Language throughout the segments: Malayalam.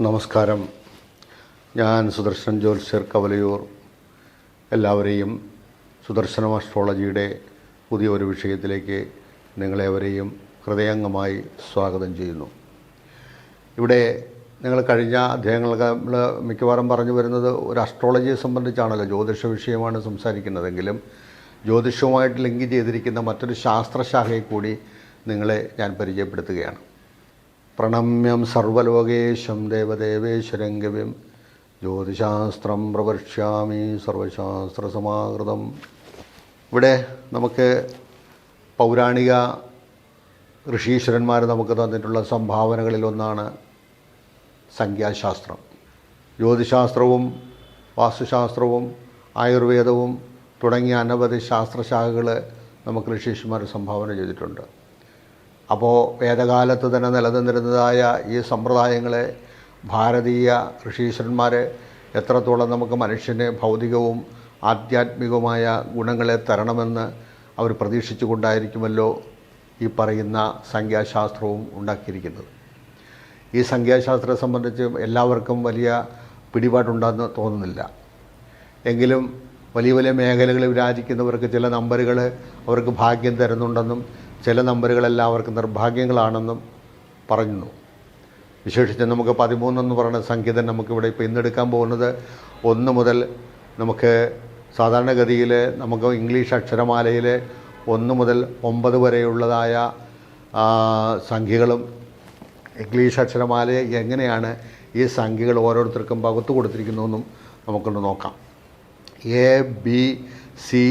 നമസ്കാരം. ഞാൻ സുദർശൻ ജ്യോത്സ്യർ കവലയൂർ. എല്ലാവരെയും സുദർശനം അസ്ട്രോളജിയുടെ പുതിയ ഒരു വിഷയത്തിലേക്ക് നിങ്ങളെവരെയും ഹൃദയംഗമായി സ്വാഗതം ചെയ്യുന്നു. ഇവിടെ നിങ്ങൾ കഴിഞ്ഞ അധ്യായങ്ങളൊക്കെ നമ്മൾ മിക്കവാറും പറഞ്ഞു വരുന്നത് ഒരു അസ്ട്രോളജിയെ സംബന്ധിച്ചാണല്ലോ ജ്യോതിഷ വിഷയമാണ് സംസാരിക്കുന്നതെങ്കിലും ജ്യോതിഷവുമായിട്ട് ലിങ്ക് ചെയ്തിരിക്കുന്ന മറ്റൊരു ശാസ്ത്രശാഖയെ കൂടി നിങ്ങളെ ഞാൻ പരിചയപ്പെടുത്തുകയാണ്. പ്രണമ്യം സർവലോകേശം ദേവദേവേശ്വരം ഗവ്യം ജ്യോതിശാസ്ത്രം പ്രവർഷ്യാമി സർവശാസ്ത്രസമാകൃതം. ഇവിടെ നമുക്ക് പൗരാണിക ഋഷീശ്വരന്മാർ നമുക്ക് തന്നിട്ടുള്ള സംഭാവനകളിലൊന്നാണ് സംഖ്യാശാസ്ത്രം. ജ്യോതിശാസ്ത്രവും വാസ്തുശാസ്ത്രവും ആയുർവേദവും തുടങ്ങിയ അനവധി ശാസ്ത്രശാഖകൾ നമുക്ക് ഋഷീശ്വരന്മാർ സംഭാവന ചെയ്തിട്ടുണ്ട്. അപ്പോൾ വേദകാലത്ത് തന്നെ നിലനിന്നിരുന്നതായ ഈ സമ്പ്രദായങ്ങളെ ഭാരതീയ ഋഷീശ്വരന്മാർ എത്രത്തോളം നമുക്ക് മനുഷ്യന് ഭൗതികവും ആധ്യാത്മികവുമായ ഗുണങ്ങളെ തരണമെന്ന് അവർ പ്രതീക്ഷിച്ചുകൊണ്ടായിരിക്കുമല്ലോ ഈ പറയുന്ന സംഖ്യാശാസ്ത്രവും ഉണ്ടാക്കിയിരിക്കുന്നത്. ഈ സംഖ്യാശാസ്ത്രത്തെ സംബന്ധിച്ച് എല്ലാവർക്കും വലിയ പിടിപാടുണ്ടെന്ന് തോന്നുന്നില്ല. എങ്കിലും വലിയ വലിയ മേഖലകളിൽ വിരാജിക്കുന്നവർക്ക് ചില നമ്പറുകൾ അവർക്ക് ഭാഗ്യം തരുന്നുണ്ടെന്നും ചില നമ്പറുകളെല്ലാം അവർക്ക് നിർഭാഗ്യങ്ങളാണെന്നും പറഞ്ഞു. വിശേഷിച്ച് നമുക്ക് പതിമൂന്നെന്ന് പറയുന്ന തന്നെ നമുക്കിവിടെ ഇപ്പോൾ ഇന്നെടുക്കാൻ പോകുന്നത് ഒന്ന് മുതൽ നമുക്ക് സാധാരണഗതിയിൽ നമുക്ക് ഇംഗ്ലീഷ് അക്ഷരമാലയിൽ ഒന്ന് മുതൽ ഒമ്പത് വരെയുള്ളതായ സംഖ്യകളും ഇംഗ്ലീഷ് അക്ഷരമാല എങ്ങനെയാണ് ഈ സംഖ്യകൾ ഓരോരുത്തർക്കും പകുത്തു കൊടുത്തിരിക്കുന്നതെന്നും നമുക്കൊന്ന് നോക്കാം. A B C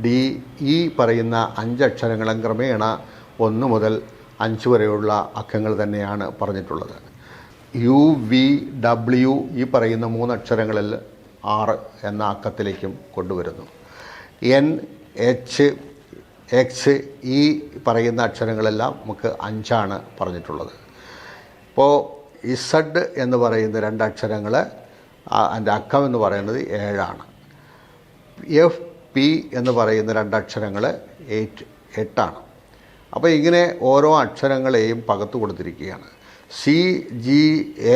D E പറയുന്ന അഞ്ചക്ഷരങ്ങളും ക്രമേണ ഒന്ന് മുതൽ അഞ്ച് വരെയുള്ള അക്കങ്ങൾ തന്നെയാണ് പറഞ്ഞിട്ടുള്ളത്. യു വി ഡബ്ല്യു ഈ പറയുന്ന മൂന്നക്ഷരങ്ങളിൽ ആറ് എന്ന അക്കത്തിലേക്കും കൊണ്ടുവരുന്നു. എൻ എച്ച് എക്സ് ഈ പറയുന്ന അക്ഷരങ്ങളെല്ലാം നമുക്ക് അഞ്ചാണ് പറഞ്ഞിട്ടുള്ളത്. ഇപ്പോൾ ഇസഡ് എന്ന് പറയുന്ന രണ്ട് രണ്ടക്ഷരങ്ങൾ അതിന്റെ അക്കം എന്ന് പറയുന്നത് ഏഴാണ്. എഫ് പി എന്ന് പറയുന്ന രണ്ടക്ഷരങ്ങൾ എയ്റ്റ് എട്ടാണ്. അപ്പോൾ ഇങ്ങനെ ഓരോ അക്ഷരങ്ങളെയും പകത്തു കൊടുത്തിരിക്കുകയാണ്. സി ജി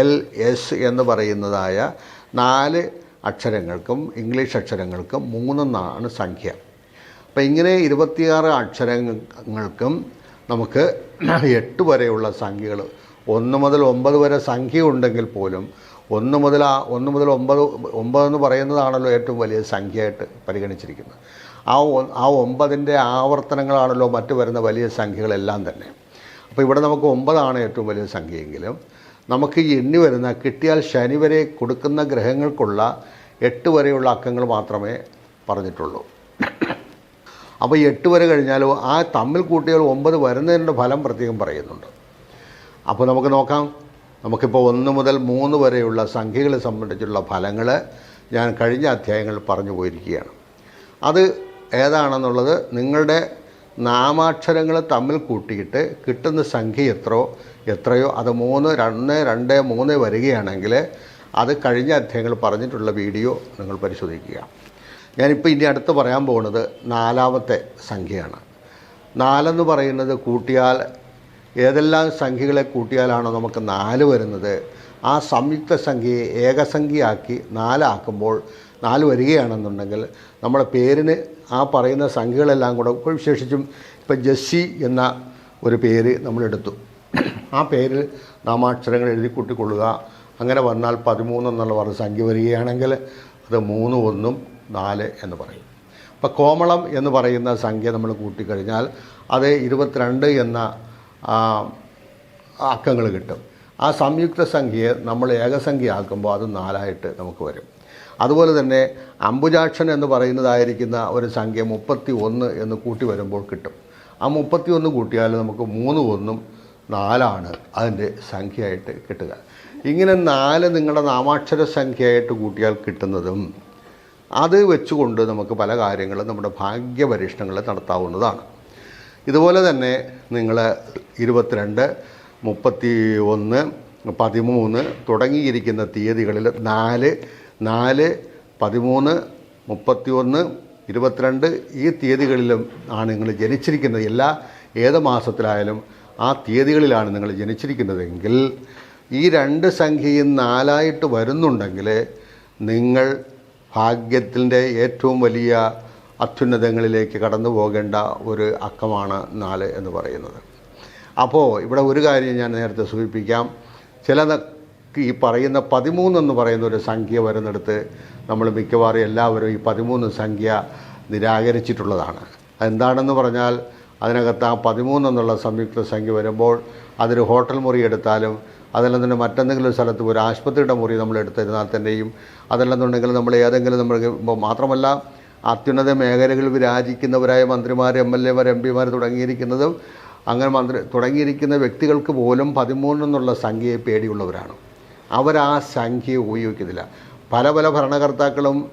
എൽ എസ് എന്ന് പറയുന്നതായ നാല് അക്ഷരങ്ങൾക്കും ഇംഗ്ലീഷ് അക്ഷരങ്ങൾക്കും മൂന്നെന്നാണ് സംഖ്യ. അപ്പോൾ ഇങ്ങനെ ഇരുപത്തിയാറ് അക്ഷരങ്ങൾക്കും നമുക്ക് എട്ട് വരെയുള്ള സംഖ്യകൾ ഒന്ന് മുതൽ ഒമ്പത് വരെ സംഖ്യ ഉണ്ടെങ്കിൽ പോലും ഒന്ന് മുതൽ ആ ഒന്ന് മുതൽ ഒമ്പത് ഒമ്പതെന്ന് പറയുന്നതാണല്ലോ ഏറ്റവും വലിയ സംഖ്യയായിട്ട് പരിഗണിച്ചിരിക്കുന്നത്. ആ ആ ഒമ്പതിന്റെ ആവർത്തനങ്ങളാണല്ലോ മറ്റു വരുന്ന വലിയ സംഖ്യകളെല്ലാം തന്നെ. അപ്പോൾ ഇവിടെ നമുക്ക് ഒമ്പതാണ് ഏറ്റവും വലിയ സംഖ്യയെങ്കിലും നമുക്ക് ഈ എണ്ണി വരുന്ന കിട്ടിയാൽ ശനി വരെ കൊടുക്കുന്ന ഗ്രഹങ്ങൾക്കുള്ള എട്ട് വരെയുള്ള അക്കങ്ങൾ മാത്രമേ പറഞ്ഞിട്ടുള്ളൂ. അപ്പോൾ എട്ട് വരെ കഴിഞ്ഞാലും ആ തമ്മിൽ കൂട്ടിയാൽ ഒമ്പത് വരുന്നതിന്റെ ഫലം പ്രത്യേകം പറയുന്നുണ്ട്. അപ്പോൾ നമുക്ക് നോക്കാം. നമുക്കിപ്പോൾ ഒന്ന് മുതൽ മൂന്ന് വരെയുള്ള സംഖ്യകളെ സംബന്ധിച്ചുള്ള ഫലങ്ങൾ ഞാൻ കഴിഞ്ഞ അധ്യായങ്ങളിൽ പറഞ്ഞു പോയിരിക്കുകയാണ്. അത് ഏതാണെന്നുള്ളത് നിങ്ങളുടെ നാമാക്ഷരങ്ങൾ തമ്മിൽ കൂട്ടിയിട്ട് കിട്ടുന്ന സംഖ്യ എത്രയോ എത്രയോ അത് മൂന്ന് രണ്ട് രണ്ട് മൂന്ന് വരികയാണെങ്കിൽ അത് കഴിഞ്ഞ അധ്യായങ്ങൾ പറഞ്ഞിട്ടുള്ള വീഡിയോ നിങ്ങൾ പരിശോധിക്കുക. ഞാനിപ്പോൾ ഇനി അടുത്ത് പറയാൻ പോകുന്നത് നാലാമത്തെ സംഖ്യയാണ്. നാലെന്ന് പറയുന്നത് കൂട്ടിയാൽ ഏതെല്ലാം സംഖ്യകളെ കൂട്ടിയാലാണോ നമുക്ക് നാല് വരുന്നത്? ആ സംയുക്ത സംഖ്യയെ ഏകസംഖ്യയാക്കി നാലാക്കുമ്പോൾ നാല് വരികയാണെന്നുണ്ടെങ്കിൽ നമ്മുടെ പേരിന് ആ പറയുന്ന സംഖ്യകളെല്ലാം കൂടെ വിശേഷിച്ചും ഇപ്പം ജസ്സി എന്ന ഒരു പേര് നമ്മളെടുത്തു. ആ പേരിൽ നാമാക്ഷരങ്ങൾ എഴുതി കൂട്ടിക്കൊള്ളുക. അങ്ങനെ വന്നാൽ പതിമൂന്ന് എന്നുള്ള പറഞ്ഞ സംഖ്യ വരികയാണെങ്കിൽ അത് മൂന്ന് ഒന്നും നാല് എന്ന് പറയും. അപ്പോൾ കോമളം എന്ന് പറയുന്ന സംഖ്യ നമ്മൾ കൂട്ടിക്കഴിഞ്ഞാൽ അത് ഇരുപത്തിരണ്ട് എന്ന അക്കങ്ങൾ കിട്ടും. ആ സംയുക്ത സംഖ്യയെ നമ്മൾ ഏകസംഖ്യ ആക്കുമ്പോൾ അത് നാലായിട്ട് നമുക്ക് വരും. അതുപോലെ തന്നെ അംബുജാക്ഷൻ എന്ന് പറയുന്നതായിരിക്കുന്ന ഒരു സംഖ്യ മുപ്പത്തി ഒന്ന് എന്ന് കൂട്ടി വരുമ്പോൾ കിട്ടും. ആ മുപ്പത്തി ഒന്ന് കൂട്ടിയാൽ നമുക്ക് മൂന്ന് ഒന്നും നാലാണ് അതിന്റെ സംഖ്യയായിട്ട് കിട്ടുക. ഇങ്ങനെ നാല് നിങ്ങളുടെ നാമാക്ഷര സംഖ്യയായിട്ട് കൂട്ടിയാൽ കിട്ടുന്നതും അത് വെച്ചുകൊണ്ട് നമുക്ക് പല കാര്യങ്ങളും നമ്മുടെ ഭാഗ്യപരീക്ഷണങ്ങൾ നടത്താവുന്നതാണ്. ഇതുപോലെ തന്നെ നിങ്ങൾ ഇരുപത്തിരണ്ട് മുപ്പത്തി ഒന്ന് പതിമൂന്ന് തുടങ്ങിയിരിക്കുന്ന തീയതികളിൽ നാല് നാല് പതിമൂന്ന് മുപ്പത്തി ഒന്ന് ഇരുപത്തിരണ്ട് ഈ തീയതികളിലും ആണ് നിങ്ങൾ ജനിച്ചിരിക്കുന്നത്. എല്ലാ ഏത് മാസത്തിലായാലും ആ തീയതികളിലാണ് നിങ്ങൾ ജനിച്ചിരിക്കുന്നതെങ്കിൽ ഈ രണ്ട് സംഖ്യയും നാലായിട്ട് വരുന്നുണ്ടെങ്കിൽ നിങ്ങൾ ഭാഗ്യത്തിന്റെ ഏറ്റവും വലിയ അത്യുന്നതങ്ങളിലേക്ക് കടന്നു പോകേണ്ട ഒരു അക്കമാണ് നാല് എന്ന് പറയുന്നത്. അപ്പോൾ ഇവിടെ ഒരു കാര്യം ഞാൻ നേരത്തെ സൂചിപ്പിക്കാം. ചില ഈ പറയുന്ന പതിമൂന്നെന്ന് പറയുന്ന ഒരു സംഖ്യ വരുന്നിടത്ത് നമ്മൾ മിക്കവാറും എല്ലാവരും ഈ പതിമൂന്ന് സംഖ്യ നിരാകരിച്ചിട്ടുള്ളതാണ്. അതെന്താണെന്ന് പറഞ്ഞാൽ അതിനകത്ത് ആ പതിമൂന്നെന്നുള്ള സംയുക്ത സംഖ്യ വരുമ്പോൾ അതൊരു ഹോട്ടൽ മുറി എടുത്താലും അതല്ലെന്നുണ്ടെങ്കിൽ മറ്റെന്തെങ്കിലും സ്ഥലത്ത് ഒരു ആശുപത്രിയുടെ മുറി നമ്മൾ എടുത്തിരുന്നാൽ തന്നെയും അതല്ലെന്നുണ്ടെങ്കിൽ നമ്മൾ ഏതെങ്കിലും നമ്മൾ മാത്രമല്ല അത്യുന്നത മേഖലകളിൽ വിരാജിക്കുന്നവരായ മന്ത്രിമാർ എം എൽ എമാർ എം പിമാർ തുടങ്ങിയിരിക്കുന്നതും അങ്ങനെ മന്ത്രി തുടങ്ങിയിരിക്കുന്ന വ്യക്തികൾക്ക് പോലും പതിമൂന്നെന്നുള്ള സംഖ്യയെ പേടിയുള്ളവരാണ്. അവർ ആ സംഖ്യ ഉപയോഗിക്കുന്നില്ല. പല പല ഭരണകർത്താക്കളും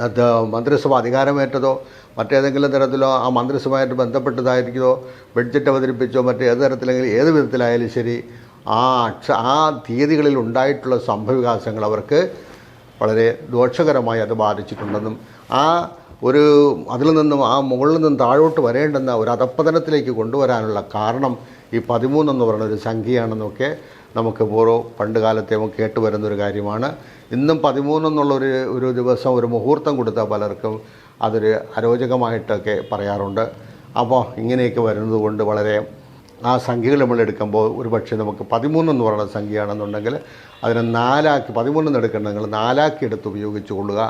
അത് മന്ത്രിസഭ അധികാരമേറ്റതോ മറ്റേതെങ്കിലും തരത്തിലോ ആ മന്ത്രിസഭയായിട്ട് ബന്ധപ്പെട്ടതായിരിക്കോ ബഡ്ജറ്റ് അവതരിപ്പിച്ചോ മറ്റേത് തരത്തിലെങ്കിലും ഏത് വിധത്തിലായാലും ശരി ആ അക്ഷ ആ തീയതികളിൽ ഉണ്ടായിട്ടുള്ള സംഭവവികാസങ്ങൾ അവർക്ക് വളരെ ദോഷകരമായി അത് ബാധിച്ചിട്ടുണ്ടെന്നും ആ ഒരു അതിൽ നിന്നും ആ മുകളിൽ നിന്നും താഴോട്ട് വരേണ്ടെന്ന ഒരു അധപ്പതനത്തിലേക്ക് കൊണ്ടുവരാനുള്ള കാരണം ഈ പതിമൂന്നെന്ന് പറയുന്ന ഒരു സംഖ്യയാണെന്നൊക്കെ നമുക്ക് ഓരോ പണ്ട് കാലത്തെ കേട്ട് വരുന്നൊരു കാര്യമാണ്. ഇന്നും പതിമൂന്നെന്നുള്ളൊരു ഒരു ദിവസം ഒരു മുഹൂർത്തം കൊടുത്ത പലർക്കും അതൊരു അരോചകമായിട്ടൊക്കെ പറയാറുണ്ട്. അപ്പോൾ ഇങ്ങനെയൊക്കെ വരുന്നത് കൊണ്ട് വളരെ ആ സംഖ്യകൾ നമ്മൾ എടുക്കുമ്പോൾ ഒരു പക്ഷേ നമുക്ക് പതിമൂന്നെന്ന് പറയുന്ന സംഖ്യയാണെന്നുണ്ടെങ്കിൽ അതിനെ നാലാക്കി പതിമൂന്നെന്ന് എടുക്കണമെങ്കിൽ നാലാക്കി എടുത്ത് ഉപയോഗിച്ച് കൊള്ളുക.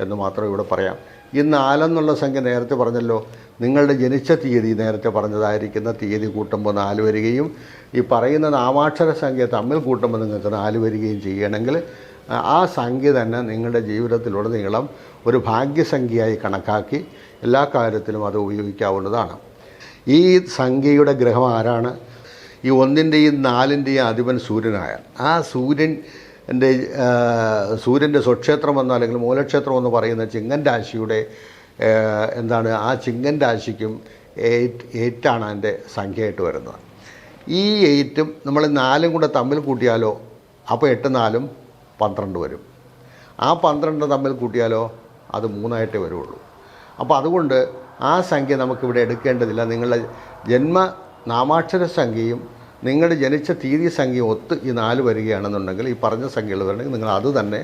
എന്ന് മാത്രം ഇവിടെ പറയാം. ഈ നാലെന്നുള്ള സംഖ്യ നേരത്തെ പറഞ്ഞല്ലോ. നിങ്ങളുടെ ജനിച്ച തീയതി നേരത്തെ പറഞ്ഞതായിരിക്കുന്ന തീയതി കൂട്ടുമ്പോൾ നാല് വരികയും ഈ പറയുന്ന നാമാക്ഷര സംഖ്യ തമ്മിൽ കൂട്ടുമ്പോൾ നിങ്ങൾക്ക് നാല് വരികയും ചെയ്യണമെങ്കിൽ ആ സംഖ്യ തന്നെ നിങ്ങളുടെ ജീവിതത്തിലുടനീളം ഒരു ഭാഗ്യസംഖ്യയായി കണക്കാക്കി എല്ലാ കാര്യത്തിലും അത് ഉപയോഗിക്കാവുന്നതാണ്. ഈ സംഖ്യയുടെ ഗ്രഹം ആരാണ്? ഈ ഒന്നിന്റെയും നാലിന്റെയും അധിപൻ സൂര്യനായ. ആ സൂര്യൻ എന്റെ സൂര്യന്റെ സ്വക്ഷേത്രം എന്നോ അല്ലെങ്കിൽ മൂലക്ഷേത്രം എന്ന് പറയുന്ന ചിങ്ങൻ രാശിയുടെ എന്താണ് ആ ചിങ്ങൻ രാശിക്കും എയ്റ്റ് എയ്റ്റാണ് അതിന്റെ സംഖ്യയായിട്ട് വരുന്നത്. ഈ എയ്റ്റും നമ്മൾ നാലും കൂടെ തമ്മിൽ കൂട്ടിയാലോ അപ്പോൾ എട്ട് നാലും പന്ത്രണ്ട് വരും. ആ പന്ത്രണ്ട് തമ്മിൽ കൂട്ടിയാലോ അത് മൂന്നായിട്ടേ വരുള്ളൂ. അപ്പോൾ അതുകൊണ്ട് ആ സംഖ്യ നമുക്കിവിടെ എടുക്കേണ്ടതില്ല. നിങ്ങളുടെ ജന്മ നാമാക്ഷര സംഖ്യയും നിങ്ങളുടെ ജനിച്ച തീയതി സംഖ്യ ഒത്ത് ഈ നാല് വരികയാണെന്നുണ്ടെങ്കിൽ ഈ പറഞ്ഞ സംഖ്യകൾ വരണമെങ്കിൽ നിങ്ങൾ അത് തന്നെ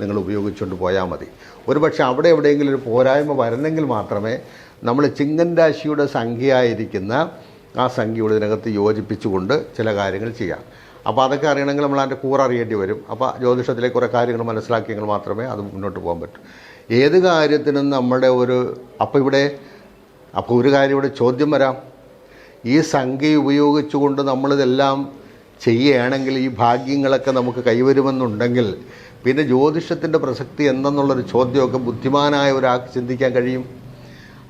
നിങ്ങൾ ഉപയോഗിച്ചുകൊണ്ട് പോയാൽ മതി. ഒരുപക്ഷെ അവിടെ എവിടെയെങ്കിലും ഒരു പോരായ്മ വരണമെങ്കിൽ മാത്രമേ നമ്മൾ ചിങ്ങൻ രാശിയുടെ സംഖ്യയായിരിക്കുന്ന ആ സംഖ്യയോട് ഇതിനകത്ത് യോജിപ്പിച്ചുകൊണ്ട് ചില കാര്യങ്ങൾ ചെയ്യാം. അപ്പോൾ അതൊക്കെ അറിയണമെങ്കിൽ നമ്മൾ അതിന്റെ കൂറ അറിയേണ്ടി വരും. അപ്പോൾ ജ്യോതിഷത്തിലെ കുറേ കാര്യങ്ങൾ മനസ്സിലാക്കിയെങ്കിൽ മാത്രമേ അത് മുന്നോട്ട് പോകാൻ പറ്റൂ. ഏത് കാര്യത്തിനും നമ്മുടെ ഒരു അപ്പോൾ ഇവിടെ അപ്പോൾ ഒരു കാര്യം ഇവിടെ ചോദ്യം വരാം. ഈ സംഖ്യ ഉപയോഗിച്ചുകൊണ്ട് നമ്മളിതെല്ലാം ചെയ്യുകയാണെങ്കിൽ ഈ ഭാഗ്യങ്ങളൊക്കെ നമുക്ക് കൈവരുമെന്നുണ്ടെങ്കിൽ പിന്നെ ജ്യോതിഷത്തിന്റെ പ്രസക്തി എന്തെന്നുള്ളൊരു ചോദ്യമൊക്കെ ബുദ്ധിമാനായ ഒരാൾക്ക് ചിന്തിക്കാൻ കഴിയും.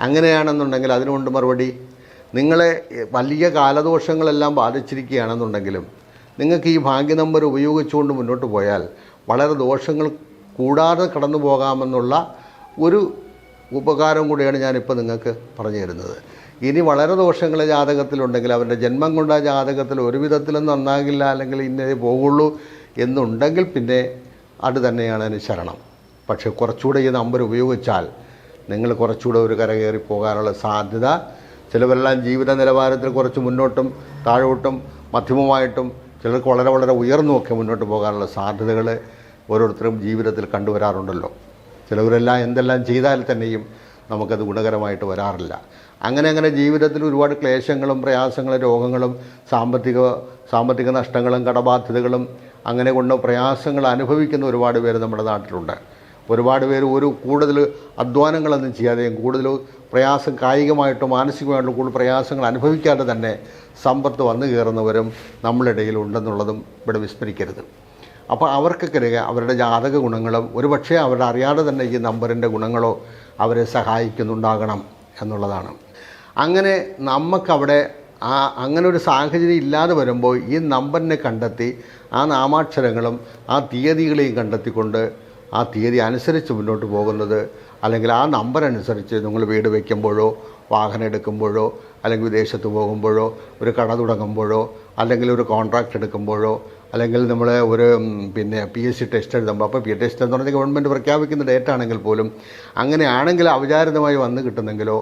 അങ്ങനെയാണെന്നുണ്ടെങ്കിൽ അതിനുകൊണ്ട് മറുപടി നിങ്ങളെ വലിയ കാലദോഷങ്ങളെല്ലാം ബാധിച്ചിരിക്കുകയാണെന്നുണ്ടെങ്കിലും നിങ്ങൾക്ക് ഈ ഭാഗ്യ നമ്പർ ഉപയോഗിച്ചുകൊണ്ട് മുന്നോട്ട് പോയാൽ വളരെ ദോഷങ്ങൾ കൂടാതെ കടന്നു പോകാമെന്നുള്ള ഒരു ഉപകാരം കൂടിയാണ് ഞാനിപ്പോൾ നിങ്ങൾക്ക് പറഞ്ഞു തരുന്നത്. ഇനി വളരെ ദോഷങ്ങൾ ജാതകത്തിലുണ്ടെങ്കിൽ അവന്റെ ജന്മം കൊണ്ട ജാതകത്തിൽ ഒരു വിധത്തിലും നന്നാകില്ല അല്ലെങ്കിൽ ഇന്നേ പോകുള്ളൂ എന്നുണ്ടെങ്കിൽ പിന്നെ അത് തന്നെയാണ് അതിന് ശരണം. പക്ഷേ കുറച്ചുകൂടെ ഈ നമ്പർ ഉപയോഗിച്ചാൽ നിങ്ങൾ കുറച്ചുകൂടെ ഒരു കരകയറി പോകാനുള്ള സാധ്യത. ചിലവരെല്ലാം ജീവിത നിലവാരത്തിൽ കുറച്ച് മുന്നോട്ടും താഴോട്ടും മധ്യമമായിട്ടും ചിലർക്ക് വളരെ വളരെ ഉയർന്നുമൊക്കെ മുന്നോട്ട് പോകാനുള്ള സാധ്യതകൾ ഓരോരുത്തരും ജീവിതത്തിൽ കണ്ടുവരാറുണ്ടല്ലോ. ചിലവരെല്ലാം എന്തെല്ലാം ചെയ്താൽ തന്നെയും നമുക്കത് ഗുണകരമായിട്ട് വരാറില്ല. അങ്ങനെ അങ്ങനെ ജീവിതത്തിൽ ഒരുപാട് ക്ലേശങ്ങളും പ്രയാസങ്ങളും രോഗങ്ങളും സാമ്പത്തിക സാമ്പത്തിക നഷ്ടങ്ങളും കടബാധ്യതകളും അങ്ങനെ കൊണ്ട് പ്രയാസങ്ങൾ അനുഭവിക്കുന്ന ഒരുപാട് പേര് നമ്മുടെ നാട്ടിലുണ്ട്. ഒരുപാട് പേര് ഒരു കൂടുതൽ അധ്വാനങ്ങളൊന്നും ചെയ്യാതെയും കൂടുതൽ പ്രയാസം കായികമായിട്ടോ മാനസികമായിട്ടോ കൂടുതൽ പ്രയാസങ്ങൾ അനുഭവിക്കാതെ തന്നെ സമ്പത്ത് വന്നു കയറുന്നവരും നമ്മളിടയിൽ ഉണ്ടെന്നുള്ളതും ഇവിടെ വിസ്മരിക്കരുത്. അപ്പോൾ അവർക്കൊക്കെ അവരുടെ ജാതക ഗുണങ്ങളും ഒരുപക്ഷെ അവരുടെ അറിയാതെ തന്നെ ഈ നമ്പറിന്റെ ഗുണങ്ങളോ അവരെ സഹായിക്കുന്നുണ്ടാകണം എന്നുള്ളതാണ്. അങ്ങനെ നമുക്കവിടെ ആ അങ്ങനെ ഒരു സാഹചര്യം ഇല്ലാതെ വരുമ്പോൾ ഈ നമ്പറിനെ കണ്ടെത്തി ആ നാമാക്ഷരങ്ങളും ആ തീയതികളെയും കണ്ടെത്തിക്കൊണ്ട് ആ തീയതി അനുസരിച്ച് മുന്നോട്ട് പോകുന്നത് അല്ലെങ്കിൽ ആ നമ്പർ അനുസരിച്ച് നിങ്ങൾ വീട് വയ്ക്കുമ്പോഴോ വാഹനം എടുക്കുമ്പോഴോ അല്ലെങ്കിൽ വിദേശത്ത് പോകുമ്പോഴോ ഒരു കട തുടങ്ങുമ്പോഴോ അല്ലെങ്കിൽ ഒരു കോൺട്രാക്റ്റ് എടുക്കുമ്പോഴോ അല്ലെങ്കിൽ നമ്മൾ ഒരു പിന്നെ പി എസ് സി ടെസ്റ്റ് എഴുതുമ്പോൾ അപ്പോൾ പി ടെസ്റ്റ് എന്ന് പറഞ്ഞാൽ ഗവൺമെന്റ് പ്രഖ്യാപിക്കുന്ന ഡേറ്റ് ആണെങ്കിൽ പോലും അങ്ങനെയാണെങ്കിൽ അവിചാരിതമായി വന്ന് കിട്ടുന്നെങ്കിലോ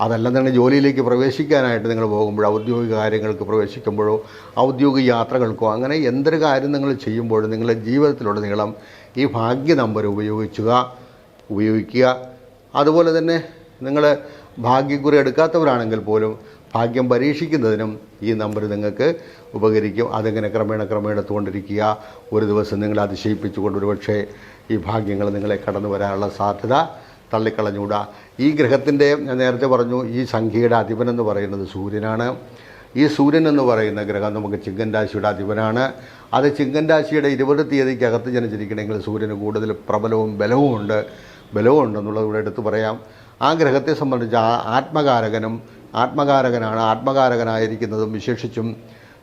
അതല്ലെന്നാണ് ജോലിയിലേക്ക് പ്രവേശിക്കാനായിട്ട് നിങ്ങൾ പോകുമ്പോഴോ ഔദ്യോഗിക കാര്യങ്ങൾക്ക് പ്രവേശിക്കുമ്പോഴോ ഔദ്യോഗിക യാത്രകൾക്കോ അങ്ങനെ എന്തൊരു കാര്യം നിങ്ങൾ ചെയ്യുമ്പോഴും നിങ്ങളുടെ ജീവിതത്തിലുടനീളം ഈ ഭാഗ്യ നമ്പർ ഉപയോഗിക്കുക ഉപയോഗിക്കുക. അതുപോലെ തന്നെ നിങ്ങൾ ഭാഗ്യക്കുറി എടുക്കാത്തവരാണെങ്കിൽ പോലും ഭാഗ്യം പരീക്ഷിക്കുന്നതിനും ഈ നമ്പർ നിങ്ങൾക്ക് ഉപകരിക്കും. അതിങ്ങനെ ക്രമേണ ക്രമേണ എടുത്തുകൊണ്ടിരിക്കുക. ഒരു ദിവസം നിങ്ങളെ അതിശയിപ്പിച്ചുകൊണ്ട് ഒരുപക്ഷെ ഈ ഭാഗ്യങ്ങൾ നിങ്ങളെ കടന്നു വരാനുള്ള സാധ്യത തള്ളിക്കളഞ്ഞൂടാ ഈ ഗ്രഹത്തിന്റെ ഞാൻ നേരത്തെ പറഞ്ഞു ഈ സംഖ്യയുടെ അധിപനെന്ന് പറയുന്നത് സൂര്യനാണ്. ഈ സൂര്യൻ എന്ന് പറയുന്ന ഗ്രഹം നമുക്ക് ചിങ്കൻ രാശിയുടെ അധിപനാണ്. അത് ചിങ്കൻ രാശിയുടെ ഇരുപത് തീയതിക്കകത്ത് ജനിച്ചിരിക്കണമെങ്കിൽ സൂര്യന് കൂടുതൽ പ്രബലവും ബലവുമുണ്ട്. ബലവുമുണ്ടെന്നുള്ളത് ഇവിടെ എടുത്തു പറയാം. ആ ഗ്രഹത്തെ സംബന്ധിച്ച് ആത്മകാരകനും ആത്മകാരകനാണ്. ആത്മകാരകനായിരിക്കുന്നതും വിശേഷിച്ചും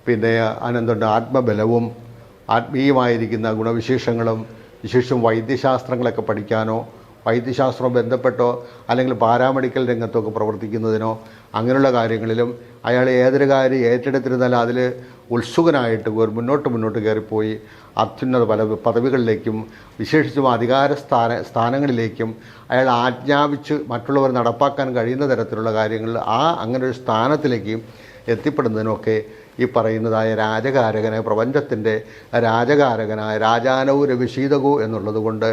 പിന്നെ അനന്തുണ്ട് ആത്മബലവും ആത്മീയമായിരിക്കുന്ന ഗുണവിശേഷങ്ങളും വിശേഷം വൈദ്യശാസ്ത്രങ്ങളൊക്കെ പഠിക്കാനോ വൈദ്യശാസ്ത്രവും ബന്ധപ്പെട്ടോ അല്ലെങ്കിൽ പാരാമെഡിക്കൽ രംഗത്തൊക്കെ പ്രവർത്തിക്കുന്നതിനോ അങ്ങനെയുള്ള കാര്യങ്ങളിലും അയാൾ ഏതൊരു കാര്യം ഏറ്റെടുത്തിരുന്നാൽ അതിൽ ഉത്സുകനായിട്ട് മുന്നോട്ട് മുന്നോട്ട് കയറിപ്പോയി. അത്യുന്നത പല പദവികളിലേക്കും വിശേഷിച്ചും അധികാര സ്ഥാന സ്ഥാനങ്ങളിലേക്കും അയാൾ ആജ്ഞാപിച്ച് മറ്റുള്ളവർ നടപ്പാക്കാൻ കഴിയുന്ന തരത്തിലുള്ള കാര്യങ്ങൾ ആ അങ്ങനെ ഒരു സ്ഥാനത്തിലേക്ക് എത്തിപ്പെടുന്നതിനൊക്കെ ഈ പറയുന്നതായ രാജകാരകനെ പ്രപഞ്ചത്തിന്റെ രാജകാരകനായ രാജാനവും രവിശീതകോ എന്നുള്ളത് കൊണ്ട്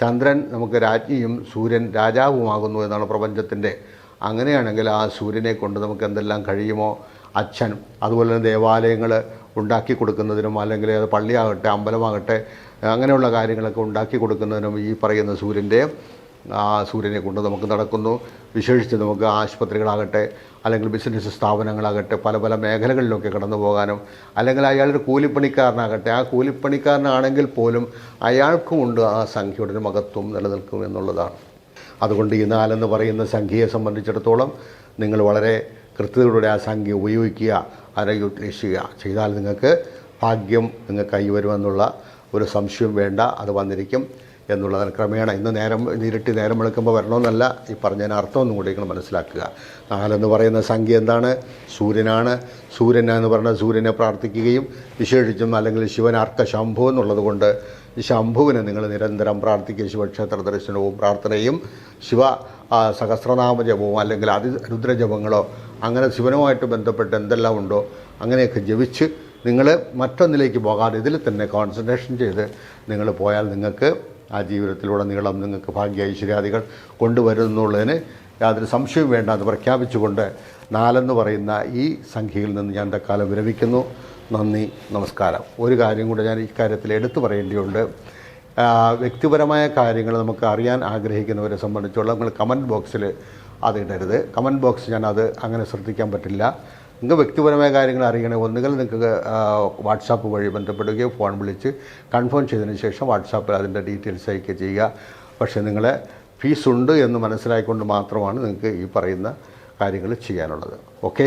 ചന്ദ്രൻ നമുക്ക് രാജ്ഞിയും സൂര്യൻ രാജാവുമാകുന്നു എന്നാണ് പ്രപഞ്ചത്തിന്റെ. അങ്ങനെയാണെങ്കിൽ ആ സൂര്യനെ കൊണ്ട് നമുക്ക് എന്തെല്ലാം കഴിയുമോ? അച്ഛൻ അതുപോലെ തന്നെ ദേവാലയങ്ങൾ ഉണ്ടാക്കി കൊടുക്കുന്നതിനും അല്ലെങ്കിൽ അത് പള്ളിയാകട്ടെ അമ്പലമാകട്ടെ അങ്ങനെയുള്ള കാര്യങ്ങളൊക്കെ ഉണ്ടാക്കി കൊടുക്കുന്നതിനും ഈ പറയുന്ന സൂര്യന്റെ ആ സൂര്യനെ കൊണ്ട് നമുക്ക് നടക്കുന്നു. വിശേഷിച്ച് നമുക്ക് ആശുപത്രികളാകട്ടെ അല്ലെങ്കിൽ ബിസിനസ് സ്ഥാപനങ്ങളാകട്ടെ പല പല മേഖലകളിലൊക്കെ കടന്നു പോകാനും അല്ലെങ്കിൽ അയാളൊരു കൂലിപ്പണിക്കാരനാകട്ടെ ആ കൂലിപ്പണിക്കാരനാണെങ്കിൽ പോലും അയാൾക്കുമുണ്ട് ആ സംഖ്യയുടെ മഹത്വം നിലനിൽക്കും എന്നുള്ളതാണ്. അതുകൊണ്ട് ഈ നാലെന്ന് പറയുന്ന സംഖ്യയെ സംബന്ധിച്ചിടത്തോളം നിങ്ങൾ വളരെ കൃത്യതയോടെ ആ സംഖ്യ ഉപയോഗിക്കുക. ആരോഗ്യ ചെയ്താൽ നിങ്ങൾക്ക് ഭാഗ്യം നിങ്ങൾക്ക് കൈവരുമെന്നുള്ള ഒരു സംശയം വേണ്ട അത് വന്നിരിക്കും എന്നുള്ളതാണ്. ക്രമേണ ഇന്ന് നേരം നേരിട്ട് നേരം വെളുക്കുമ്പോൾ വരണമെന്നല്ല ഈ പറഞ്ഞതിന് അർത്ഥം ഒന്നും കൂടി നിങ്ങൾ മനസ്സിലാക്കുക. നാലെന്ന് പറയുന്ന സംഖ്യ എന്താണ്? സൂര്യനാണ്. സൂര്യൻ എന്ന് പറഞ്ഞാൽ സൂര്യനെ പ്രാർത്ഥിക്കുകയും വിശേഷിച്ചും അല്ലെങ്കിൽ ശിവൻ അർക്ക ശംഭു എന്നുള്ളത് കൊണ്ട് ശംഭുവിനെ നിങ്ങൾ നിരന്തരം പ്രാർത്ഥിക്കുക. ശിവക്ഷേത്ര ദർശനവും പ്രാർത്ഥനയും ശിവ സഹസ്രനാമ ജപവും അല്ലെങ്കിൽ അതി രുദ്രജപങ്ങളോ അങ്ങനെ ശിവനുമായിട്ട് ബന്ധപ്പെട്ട് എന്തെല്ലാം ഉണ്ടോ അങ്ങനെയൊക്കെ ജപിച്ച് നിങ്ങൾ മറ്റൊന്നിലേക്ക് പോകാതെ ഇതിൽ തന്നെ കോൺസെൻട്രേഷൻ ചെയ്ത് നിങ്ങൾ പോയാൽ നിങ്ങൾക്ക് ആ ജീവിതത്തിലുടനീളം നിങ്ങൾക്ക് ഭാഗ്യ ഐശ്വര്യാദികൾ കൊണ്ടുവരുന്നുള്ളതിന് യാതൊരു സംശയവും വേണ്ട. എന്ന് പ്രഖ്യാപിച്ചുകൊണ്ട് നാലെന്ന് പറയുന്ന ഈ സംഖ്യയിൽ നിന്ന് ഞാൻ തൽക്കാലം വിരമിക്കുന്നു. നന്ദി നമസ്കാരം. ഒരു കാര്യം കൂടെ ഞാൻ ഇക്കാര്യത്തിൽ എടുത്തു പറയേണ്ടിയുണ്ട്. വ്യക്തിപരമായ കാര്യങ്ങൾ നമുക്ക് അറിയാൻ ആഗ്രഹിക്കുന്നവരെ സംബന്ധിച്ചുള്ള നിങ്ങൾ കമന്റ് ബോക്സിൽ അത് ഇടരുത്. കമന്റ് ബോക്സ് ഞാൻ അത് അങ്ങനെ ശ്രദ്ധിക്കാൻ പറ്റില്ല. നിങ്ങൾക്ക് വ്യക്തിപരമായ കാര്യങ്ങൾ അറിയണേ ഒന്നുകിൽ നിങ്ങൾക്ക് വാട്സാപ്പ് വഴി ബന്ധപ്പെടുകയോ ഫോൺ വിളിച്ച് കൺഫേം ചെയ്തതിന് ശേഷം വാട്സാപ്പിൽ അതിന്റെ ഡീറ്റെയിൽസ് അയക്കുക ചെയ്യുക. പക്ഷേ നിങ്ങളെ ഫീസ് ഉണ്ട് എന്ന് മനസ്സിലായിക്കൊണ്ട് മാത്രമാണ് നിങ്ങൾക്ക് ഈ പറയുന്ന കാര്യങ്ങൾ ചെയ്യാനുള്ളത്. ഓക്കെ